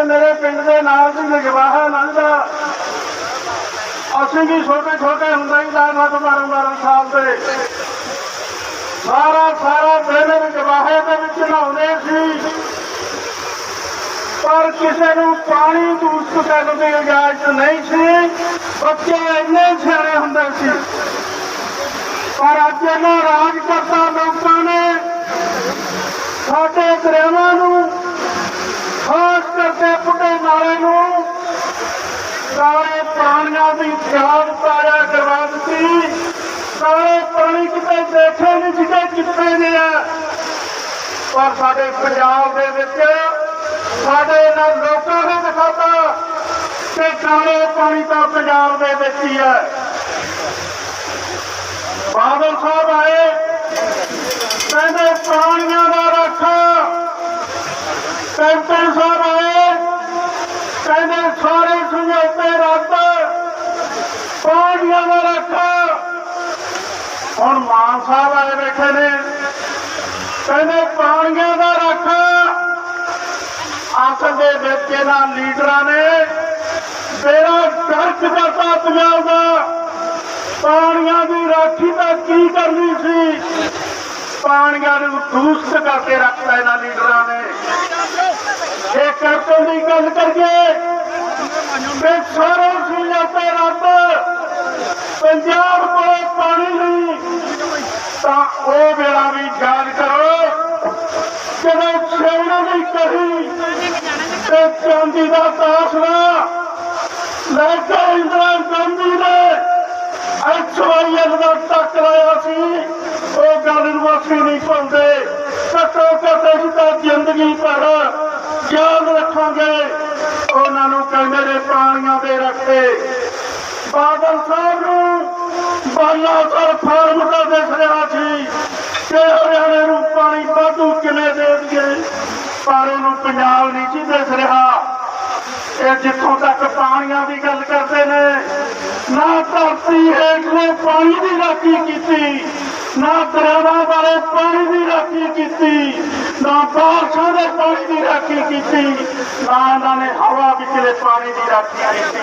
ਪਿੱਛੇ ਮੇਰੇ ਪਿੰਡ ਦੇ ਨਾਲ ਦੀ ਨਿਗਵਾਹਾ ਲੰਘਦਾ, ਅਸੀਂ ਵੀ ਛੋਟੇ ਛੋਟੇ ਹੁੰਦੇ ਹੀ ਦਾ ਮਤ 12 12 ਸਾਲ ਦੇ। ਸਾਰਾ ਸਾਰਾ ਦਿਨ ਨਿਗਵਾਹੇ ਦੇ ਵਿੱਚ ਨਹਾਉਂਦੇ ਸੀ। ਪਰ ਕਿਸੇ ਨੂੰ ਪਾਣੀ ਦੂਸਤ ਕਰਨ ਦੀ ਇਜਾਜ਼ਤ ਨਹੀਂ ਸੀ। ਬੱਚੇ ਇੰਨੇ ਸਿਆਣੇ ਹੁੰਦੇ ਸੀ। ਪਰ ਅੱਜ ਇਹਨਾਂ ਰਾਜ ਕਰਤਾ ਲੋਕਾਂ ਨੇ ਸਾਡੇ ਦਰਿਆਵਾਂ ਨੂੰ ਖਾਸ ਕਰਕੇ ਪੁੱਟੇ ਨਾਲੇ ਨੂੰ ਸਾਰੇ ਪਾਣੀਆਂ ਦੀ ਕਰਵਾ ਦਿੱਤੀ ਸਾਰੇ ਪਾਣੀ ਕਿਤੇ ਦੇਖੇ ਨਹੀਂ ਜਿੱਦੇ ਕਿੱਥੇ ਨੇ ਆ। ਪਰ ਸਾਡੇ ਪੰਜਾਬ ਦੇ ਵਿੱਚ, ਸਾਡੇ ਇਹਨਾਂ ਲੋਕਾਂ ਨੇ ਦਿਖਾਤਾ ਕਿ ਕਾਲੇ ਪਾਣੀ ਤਾਂ ਪੰਜਾਬ ਦੇ ਵਿੱਚ ਹੀ ਹੈ ਬਾਦਲ ਸਾਹਿਬ ਆਏ, ਕਹਿੰਦੇ, ਪਾਣੀ ਦਾ ਰੱਖਾ ਕੈਂਪਰ ਸਾਹਿਬ ਆਏ ਕਹਿੰਦੇ ਸਾਰੇ ਸਮਝੌਤੇ ਰੱਦ ਪਾਣੀਆਂ ਦਾ ਰੱਖਾ। ਹੁਣ ਮਾਨ ਸਾਹਿਬ ਆਏ ਬੈਠੇ ਨੇ। ਕਹਿੰਦੇ ਪਾਣੀਆਂ ਦਾ ਰੱਖਾ। ਅਸਲ ਦੇ ਵਿੱਚ ਇਹਨਾਂ ਲੀਡਰਾਂ ਨੇ ਮੇਰਾ ਗਰਕ ਕਰਤਾ ਪੰਜਾਬ ਦਾ। ਪਾਣੀਆਂ ਦੀ ਰਾਖੀ ਤਾਂ ਕੀ ਕਰਨੀ ਸੀ? ਪਾਣੀਆਂ ਨੂੰ ਦੂਸ਼ਿਤ ਕਰਕੇ ਰੱਖਤਾ ਇਹਨਾਂ ਲੀਡਰਾਂ ਨੇ। ਇਹ ਕੈਪਟਨ ਦੀ ਗੱਲ ਕਰੀਏ ਕਿ ਸਾਰੇ ਤਾਂ ਉਹ ਵੇਲਾ ਵੀ ਯਾਦ ਕਰੋ, ਜਦੋਂ ਛੇੜੇ ਦੀ ਕਹੀ ਤੇ ਚਾਂਦੀ ਦਾ ਤਾਸਲਾ ਲੈ ਕੇ ਇੰਦਰਾ ਗਾਂਧੀ ਨੇ ਐਕਸਵਾਈਐਲ ਦਾ ਟੱਕ ਲਾਇਆ ਸੀ, ਉਹ ਗੱਲ ਨੂੰ ਅਸੀਂ ਨਹੀਂ ਪਾਉਂਦੇ ਘੱਟੋ ਘੱਟ ਅਸੀਂ ਤਾਂ ਜ਼ਿੰਦਗੀ ਭਰ ਯਾਦ ਰੱਖਾਂਗੇ। ਉਹਨਾਂ ਨੂੰ ਕਹਿੰਦੇ ਨੇ ਪ੍ਰਾਣੀਆਂ ਦੇ ਰੱਖੇ। ਬਾਦਲ ਸਾਹਿਬ ਬਾਲਾ ਸਰ ਫਾਰਮ ਦਾ ਰਿਹਾ ਸੀ ਕਿ ਹਰਿਆਣੇ ਨੂੰ ਪਾਣੀ ਵਾਧੂ ਕਿਵੇਂ ਦੇ ਦਈਏ? ਪਰ ਉਹਨੂੰ ਪੰਜਾਬ ਨਹੀਂ ਸੀ ਦਿਸ ਰਿਹਾ। ਇਹ ਜਿੱਥੋਂ ਤੱਕ ਪਾਣੀਆਂ ਦੀ ਗੱਲ ਕਰਦੇ ਨੇ, ਨਾ ਧਰਤੀ ਹੇਠਲੇ ਪਾਣੀ ਦੀ ਰਾਖੀ ਕੀਤੀ, ਨਾ ਦਰਿਆਵਾਂ ਵਾਲੇ ਪਾਣੀ ਦੀ ਰਾਖੀ ਕੀਤੀ, ਨਾ ਬਾਰਸ਼ਾਂ ਦੇ ਪਾਣੀ ਦੀ ਰਾਖੀ ਕੀਤੀ, ਨਾ ਇਹਨਾਂ ਨੇ ਹਵਾ ਵਿਚਲੇ ਪਾਣੀ ਦੀ ਰਾਖੀ ਕੀਤੀ।